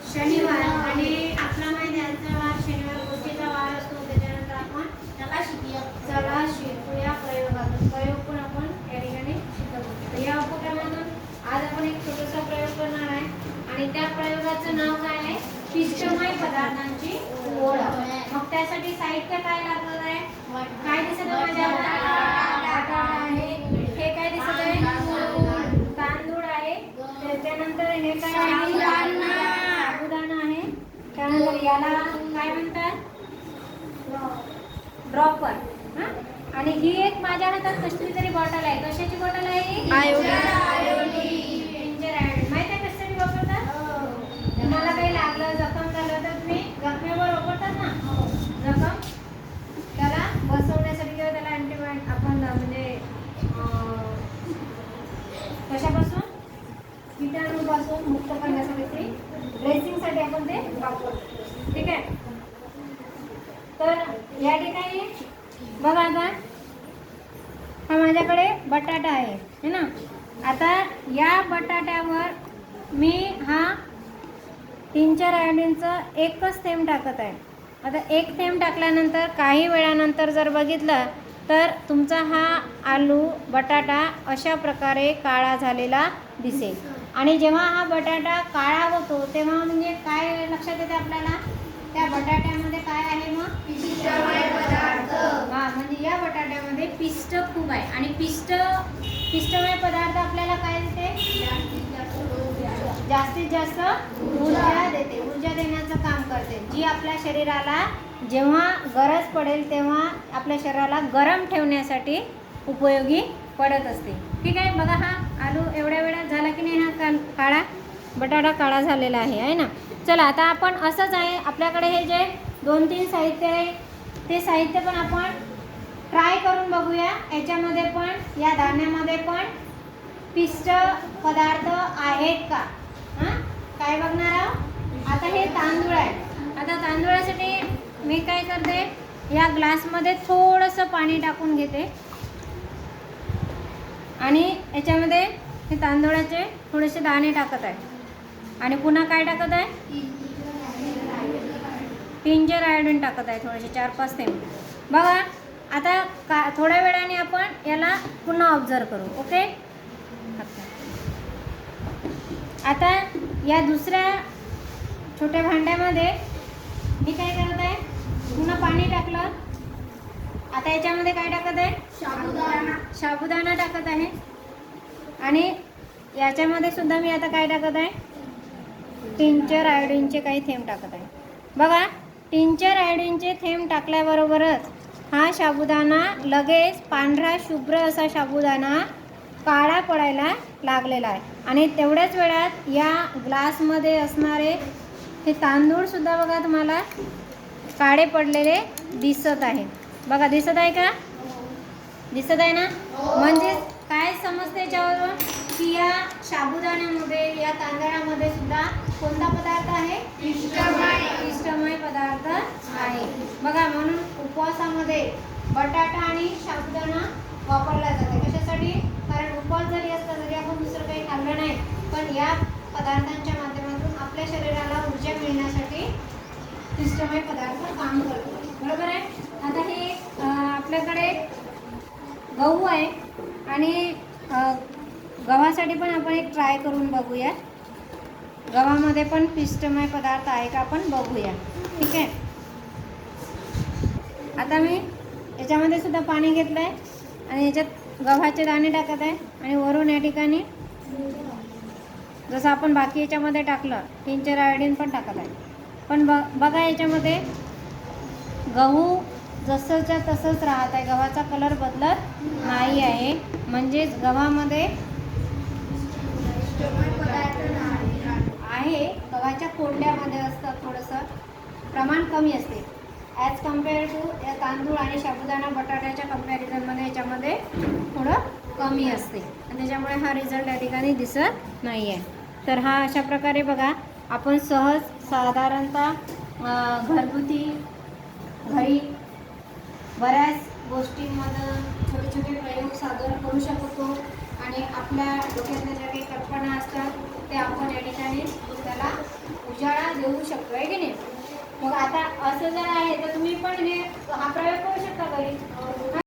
शनिवार आणि आपला महिन्याचा वार शनिवार गोष्टीचा वार असतो. त्याच्यानंतर आपण त्याला शिकूया. चला शिकू या प्रयोगातून. प्रयोग पण आपण या ठिकाणी शिकवतो या उपक्रमातून आज आपण एक छोटासा प्रयोग करणार आहे. आणि त्या प्रयोगाचं नाव काय आहे? पिष्टमय पदार्थांची ओळख मग त्यासाठी साहित्य काय लागणार आहे? काय दिसत आहे माझ्या आहे. हे काय दिसत आहे? तांदूळ आहे. त्याच्यानंतर हे काय आहे? त्यानंतर याला काय म्हणतात? ड्रॉपर हा? आणि ही एक माझ्या हातात कसली तरी बॉटल आहे. कशाची बॉटल आहे ही? Ginger iodine. माहीत आहे कशासाठी वापरतात तुम्हाला काही लागलं जखम झालं तर तुम्ही जखमेवर वापरतात ना जखम त्याला बसवण्यासाठी किंवा त्याला अँटीबायोटिक आपण म्हणजे अं, कशापासून कीटाणूपासून मुक्त करण्यासाठी ते ड्रेसिंगसाठी आपण ते वापरतो. ठीक आहे? तर या ठिकाणी बघा आता. हा माझ्याकडे बटाटा आहे है ना? आता या बटाट्यावर मी हा तीन चार आयोडीनचं एकच थेंब टाकत आहे. आता एक थेंब टाकल्यानंतर काही वेळानंतर जर बघितलं तर तुमचा हा आलू बटाटा अशा प्रकारे काळा झालेला दिसेल. आणि जेव्हा हा बटाटा काळा होतो तेव्हा म्हणजे काय लक्षात येते आपल्याला? त्या बटाट्यामध्ये काय आहे मग? हा म्हणजे या बटाट्यामध्ये पिष्ट खूप आहे. आणि पिष्ट पिष्टमय पदार्थ आपल्याला काय देते? जास्तीत जास्त ऊर्जा देते. ऊर्जा देण्याचं काम करते. जी आपल्या शरीराला जेव्हा गरज पडेल तेव्हा आपल्या शरीराला गरम ठेवण्यासाठी उपयोगी पडत असते. ठीक आहे बघा हा आलू एवढ्या वेळा झाला की नाही हा काल काळा बटाटा काळा झालेला आहे आहे ना? चला आता आपण असंच आहे आपल्याकडे हे जे दोन तीन साहित्य आहे ते साहित्य पण आपण ट्राय करून बघूया. याच्यामध्ये पण या धान्यामध्ये पण पिष्ट पदार्थ आहेत का? हां? काय बघणार आहोत? आता हे तांदूळ आहे. आता तांदूळासाठी मी काय करते या ग्लासमध्ये थोडंसं पाणी टाकून घेते. आणि याच्यामध्ये हे तांदळाचे थोडेसे दाणे टाकत आहे. आणि पुन्हा काय टाकत आहे? टिंजर आयोडीन टाकत आहे थोडेसे चार पाच थेंब बघा आता का थोड्या वेळाने आपण याला पुन्हा ऑब्झर्व करू ओके? आता या दुसऱ्या छोट्या भांड्यामध्ये मी काय करते पुन्हा पाणी टाकलं. आता याच्यामध्ये काय टाकत आहे? साबुदाणा. साबुदाणा टाकत आहे. आणि याच्यामध्ये सुद्धा मी आता काय टाकत आहे? टिंचर आयोडीनचे काही थेंब टाकत आहे. बघा टिंचर आयोडीनचे थेंब टाकल्याबरोबरच हा साबुदाणा लगेच पांढरा शुभ्र असा साबुदाणा काळा पडायला लागलेला आहे. आणि तेवढ्याच वेळात या ग्लासमध्ये असणारे हे तांदूळसुद्धा बघा तुम्हाला काळे पडलेले दिसत आहे. बघा दिसत आहे का? दिसत आहे ना? म्हणजे काय समजते याच्यावरून की या साबुदाण्यामध्ये या तांदळामध्ये सुद्धा कोणता पदार्थ आहे? इष्टमय पदार्थ आहे. बघा म्हणून उपवासामध्ये बटाटा आणि साबुदाणा वापरला जातो. कशासाठी? कारण उपवास जरी असला तरी आपण दुसरं काही खाल्लं नाही. पण या पदार्थांच्या माध्यमातून आपल्या शरीराला ऊर्जा मिळण्यासाठी पिष्टमय पदार्थ काम करतो. बरोबर आहे? आता हे आपल्याकडे गहू आहे आणि गव्हासाठी पण आपण एक ट्राय करून बघूया गव्हामध्ये पण पिष्टमय पदार्थ आहे का आपण बघूया ठीक आहे? आता मी याच्यामध्ये सुद्धा पाणी घेतलं आहे आणि याच्यात गव्हाचे दाणे टाकत आहे आणि वरून या ठिकाणी जसं आपण बाकी याच्यामध्ये टाकलं टिंचर आयोडीन पण टाकत आहे. पण ब बघा याच्यामध्ये गहू जसंच्या तसंच राहत आहे. गव्हाचा कलर बदलत नाही आहे. म्हणजेच गव्हामध्ये पदार्थ आहे. गव्हाच्या कोंड्यामध्ये असतं थोडंसं. प्रमाण कमी असते. ॲज कंपेअर टू या तांदूळ आणि साबुदाणा बटाट्याच्या कम्पॅरिझनमध्ये याच्यामध्ये थोडं कमी असते. आणि त्याच्यामुळे हा रिझल्ट या ठिकाणी दिसत नाही आहे तर हा अशा प्रकारे बघा. आपण सहज साधारणतः घरगुती घरी बऱ्याच गोष्टींमधून छोटे छोटे प्रयोग सादर करू शकतो आणि आपल्या डोक्यातल्या ज्या काही कल्पना असतात ते आपण या ठिकाणी त्याला उजाळा देऊ शकतो आहे की नाही? मग आता असं जर आहे तर तुम्ही पण हे हा प्रयोग करू शकता घरी?